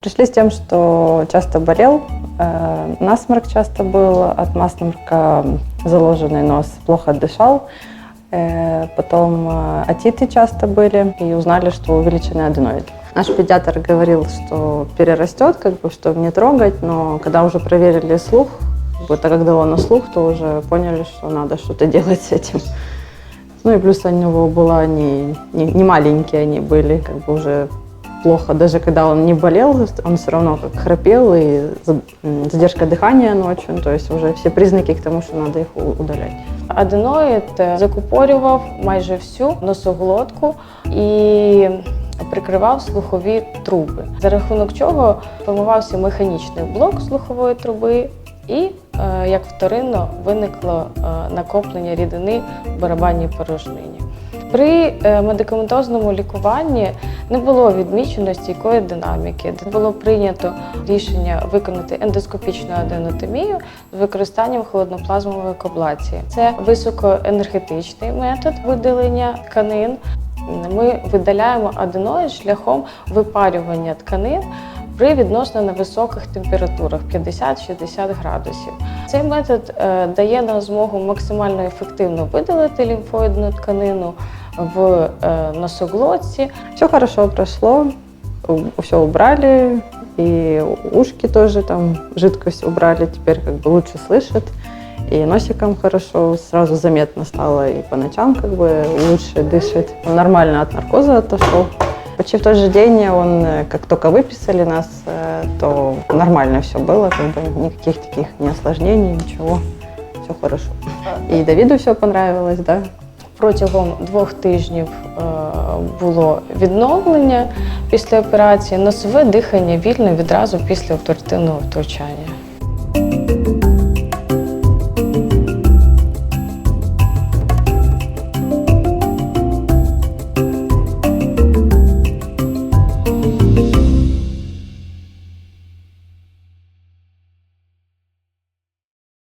Пришли с тем, что часто болел, э, насморк часто был, от насморка заложенный нос, плохо дышал. Э, Потом э, отиты часто были и узнали, что увеличенный аденоид. Наш педиатр говорил, что перерастет, как бы, что не трогать, но когда уже проверили слух, бы, так как дало на слух, то уже поняли, что надо что-то делать с этим. Ну и плюс у него было не, не, не маленькие они были, как бы уже плохо. Даже когда он не болел, он все равно как храпел и задержка дыхания ночью. То есть уже все признаки к тому, что надо их удалять. Аденоїд е, закупорював майже всю носоглотку і прикривав слухові труби, за рахунок чого формувався механічний блок слухової труби, і е, як вторинно виникло е, накоплення рідини в барабанній порожнині. При е, медикаментозному лікуванні не було відмічено стійкої динаміки. Було прийнято рішення виконати ендоскопічну аденотомію з використанням холодноплазмової коблації. Це високоенергетичний метод видалення тканин. Ми видаляємо аденоїд шляхом випарювання тканин при відносно невисоких температурах 50-60 градусів. Цей метод е, дає нам змогу максимально ефективно видалити лімфоїдну тканину в е, носоглотці, Все хорошо прошло, все убрали, и ушки тоже там жидкость убрали, теперь как бы лучше слышит. И носиком хорошо, сразу заметно стало, и по ночам как бы лучше дышит. Он нормально от наркоза отошел. Почти в тот же день он, э, как только выписали нас, э, то нормально все было, как бы никаких таких не осложнений, ничего, все хорошо. И Давиду все понравилось, да. Протягом двох тижнів е, було відновлення після операції, носове дихання вільне відразу після оперативного втручання.